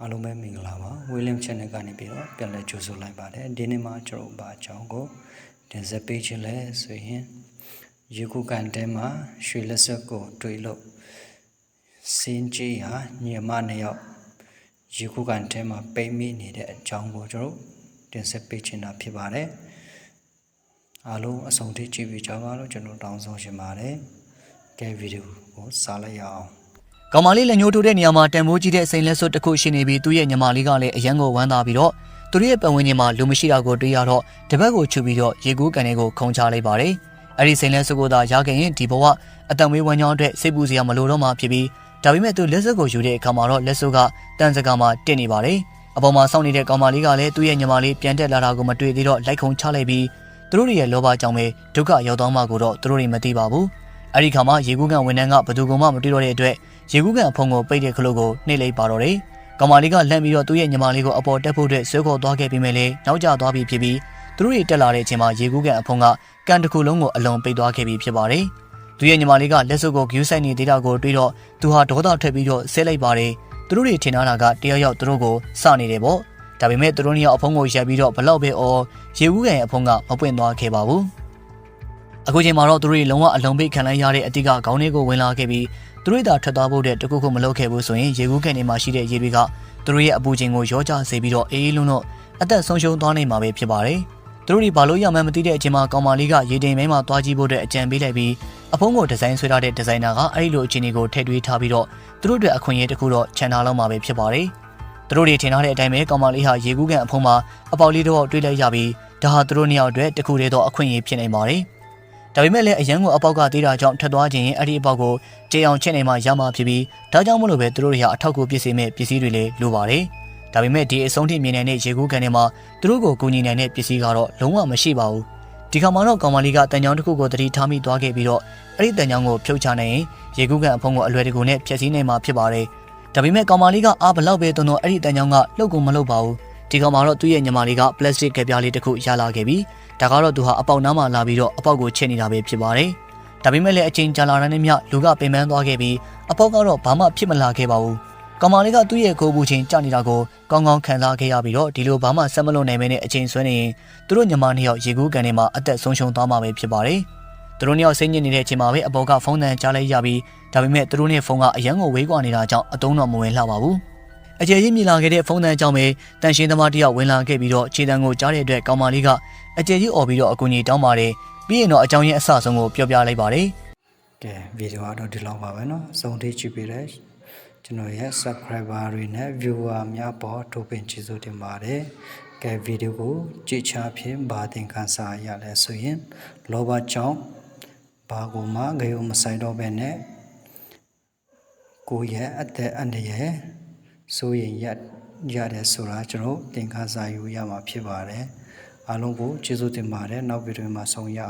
အားလုံးပဲမင်္ဂလာပါ William Channel ကနေပြီးတော့ပြန်လည်ကြိုဆိုလိုက်ပါတယ်ဒီနေ့မှာကျွန်တော်ဘာအကြောင်းကိုတင်ဆက်ပေးချင်လဲဆိုရင်ရေကူကန်တဲမှာရွှေလက်စွပ်ကိုတွေ့လို့စင်းကြီးဟာညီမနှစ်ယောက်ရေကူကန်တဲမှာပိတ်မိနေတဲ့အကြောင်းကိုကျွန်တော်တင်ဆက်ပေးချင်တာဖြစ်ပါတယ်အားလုံးအဆုံးထိကြည့်ပြီးကြပါလို့ကျွန်တော်တောင်းဆိုချင်ပါတယ်ကဲဗီဒီယိုကိုစားလိုက်ရအောင် ကောင်မလေးလက်ညှိုးထိုးတဲ့နေရာမှာတန်ဖိုးကြီးတဲ့စိန်လက်စွပ်တစ်ခုရှိနေပြီးသူ့ရဲ့ညီမလေးကလည်းအရန်ကိုဝမ်းသာပြီးတော့သူတို့ရဲ့ပတ်ဝန်းကျင်မှာလူမရှိတာကိုတွေ့ရတော့တပတ်ကိုချူပြီးတော့ရေကူးကန်တွေကိုခုံချလိုက်ပါတယ်။အဲ့ဒီစိန်လက်စွပ်ကိုသာရခဲ့ရင်ဒီဘဝအတံဝေးဝမ်းကြောင်းအတွက်စိတ်ပူစရာမလိုတော့မှဖြစ်ပြီးဒါပေမဲ့သူလက်စွပ်ကိုယူတဲ့အခါမှာတော့လက်စွပ်ကတန်စကာမှာတက်နေပါတယ်။အပေါ်မှာစောင့်နေတဲ့ကောင်မလေးကလည်းသူ့ရဲ့ညီမလေးပြန်တက်လာတာကိုမတွေ့သေးတော့လိုက်ခုံချလိုက်ပြီးသူတို့ရဲ့လောဘကြောင့်ပဲဒုက္ခရောက်သွားမှကိုတော့သူတို့တွေမသိပါဘူး။အဲ့ဒီခါမှာရေကူးကန်ဝန်ထမ်းကဘယ်သူမှမတွေ့တော့တဲ့အတွက် ရေကူးကန်အဖုံကိုပိတ်တဲ့ခလုတ်ကိုနှိပ်လိုက်ပါတော့တယ်။ကောင်မလေးကလန့်ပြီးတော့သူ့ရဲ့ညီမလေးကိုအပေါ်တက်ဖို့အတွက်ဆွဲခေါ်သွားခဲ့ပြီးမှလည်းနောက်ကျသွားပြီးဖြစ်ပြီးသူတို့တွေတက်လာတဲ့အချိန်မှာရေကူးကန်အဖုံကကန်တစ်ခုလုံးကိုအလုံးပိတ်သွားခဲ့ပြီးဖြစ်ပါတယ်။သူရဲ့ညီမလေးကလက်စုပ်ကိုဂယူးဆိုင်နေသေးတာကိုတွေ့တော့သူဟာဒေါသထွက်ပြီးတော့ဆဲလိုက်ပါတယ်။သူတို့တွေထင်ထားတာကတယောက်ယောက်သူတို့ကိုစနေတယ်ပေါ့။ဒါပေမဲ့သူတို့နှစ်ယောက်အဖုံကိုရိုက်ပြီးတော့ဘလောက်ပဲအော်ရေကူးကန်ရဲ့အဖုံကမပွင့်သွားခဲ့ပါဘူး။အခုချိန်မှာတော့သူတို့တွေလုံးဝအလုံးပိတ်ခံလိုက်ရတဲ့အတိကခေါင်းလေးကိုဝင်လာခဲ့ပြီး သူတို့သာထွက်သွားဖို့တဲ့တခုခုမလုပ်ခဲ့ဘူးဆိုရင်ရေကူးကန်ထဲမှာရှိတဲ့ရေတွေကသူတို့ရဲ့အပူချိန်ကိုရောကြစေပြီးတော့အေးအေးလုံးတော့အသက်ဆုံးရှုံးသွားနိုင်မှာပဲဖြစ်ပါတယ်။သူတို့တွေဘာလို့ရမှန်းမသိတဲ့အချိန်မှာကောင်မလေးကရေတင်မဲမှာသွားကြည့်ဖို့တဲ့အကြံပေးလိုက်ပြီးအဖုံးကိုဒီဇိုင်းဆွဲထားတဲ့ဒီဇိုင်နာကအဲ့ဒီလိုအခြေအနေကိုထည့်သွင်းထားပြီးတော့သူတို့တွေအခွင့်အရေးတစ်ခုတော့ခြံထားလောက်မှာပဲဖြစ်ပါတယ်။သူတို့တွေထင်ထားတဲ့အတိုင်းပဲကောင်မလေးဟာရေကူးကန်အဖုံးမှာအပေါက်လေးတော့တွေးလိုက်ရပြီးဒါဟာသူတို့နှစ်ယောက်အတွက်တစ်ခုတည်းသောအခွင့်အရေးဖြစ်နေပါတယ်။ ဒါပေမဲ့လည်းအရန်ကိုအပေါက်ကသေးတာကြောင့်ထက်သွားခြင်းရင်အဲ့ဒီအပေါက်ကိုကြေအောင်ချက်နေမှရမှာဖြစ်ပြီးဒါကြောင့်မလို့ပဲသူတို့တွေဟာအထောက်အကူပစ္စည်းမဲ့ပစ္စည်းတွေလည်းလိုပါတယ်။ဒါပေမဲ့ဒီအဆုံးထိမြင်နိုင်တဲ့ရေကူးကန်ထဲမှာသူတို့ကိုကူညီနိုင်တဲ့ပစ္စည်းကတော့လုံးဝမရှိပါဘူး။ဒီခါမှာတော့ကောင်မလေးကတန်ကြောင်တစ်ခုကိုတတိထားမိသွားခဲ့ပြီးတော့အဲ့ဒီတန်ကြောင်ကိုဖြုတ်ချနိုင်ရင်ရေကူးကန်အဖုံးကိုအလွယ်တကူနဲ့ဖျက်ဆီးနိုင်မှာဖြစ်ပါတယ်။ဒါပေမဲ့ကောင်မလေးကအားဘလောက်ပဲတုံတော့အဲ့ဒီတန်ကြောင်ကလှုပ်ကုန်မလှုပ်ပါဘူး။ ဒီကောင်မှာတော့သူ့ရဲ့ညီမလေးကပလတ်စတစ်ကပြားလေးတစ်ခုရလာခဲ့ပြီးဒါကတော့သူဟာအပေါက်နားမှာလာပြီးတော့အပေါက်ကိုချက်နေတာပဲဖြစ်ပါတယ်။ဒါပေမဲ့လည်းအချိန်ကြာလာတဲ့နေ့မြလူကပင်ပန်းသွားခဲ့ပြီးအပေါက်ကတော့ဘာမှဖြစ်မလာခဲ့ပါဘူး။ကောင်မလေးကသူ့ရဲ့ကိုယ်ပူချင်းကြာနေတာကိုကောင်းကောင်းခံစားခဲ့ရပြီးတော့ဒီလိုဘာမှဆက်မလုပ်နိုင်မဲနဲ့အချိန်ဆွဲနေရင်သူတို့ညီမနှစ်ယောက်ရေကူးကန်ထဲမှာအသက်ဆုံးရှုံးသွားမှာပဲဖြစ်ပါတယ်။သူတို့နှစ်ယောက်စိတ်ညစ်နေတဲ့အချိန်မှာပဲအပေါ်ကဖုန်းတန်ကြားလိုက်ရပြီးဒါပေမဲ့သူတို့နဲ့ဖုန်းကအရန်ကိုဝေးကွာနေတာကြောင့်အတုံးတော့မဝင်လှပါဘူး။ အကျယ်ကြီးမြင်လာခဲ့တဲ့ဖုန်းတန်ကြောင့်ပဲတန်ရှင်းသမားတယောက်ဝင်လာခဲ့ပြီးတော့ခြေတံကိုကြားတဲ့အတွက်ကောင်မလေးကအကျယ်ကြီးអော်ပြီးတော့အကူကြီးတောင်းပါတယ်ပြီးရင်တော့အကြောင်းရင်းအဆဆုံးကိုပြောပြလိုက်ပါတယ် ကဲဗီဒီယိုကတော့ဒီလောက်ပါပဲเนาะစုံထိကြည့်ပေးတဲ့ကျွန်တော်ရဲ့ subscriber တွေနဲ့ viewer များပေါ်ထိုးပင်ကျေးဇူးတင်ပါတယ်ကဲဗီဒီယိုကိုကြည့်ချဖြင့်ဗာသင်ခန်းစာရလဲဆိုရင်လောဘကြောင့်ဘာကိုမှဂယုံမဆိုင်တော့ပဲနဲ့ကိုယ့်ရဲ့အသက်အန္တရာယ် ဆိုရင်ရရတယ်ဆိုတာကျွန်တော်သင်ခန်းစာယူရမှာဖြစ်ပါတယ်အားလုံးကိုကျေးဇူးတင်ပါတယ်နောက်ဗီဒီယိုမှာဆုံရ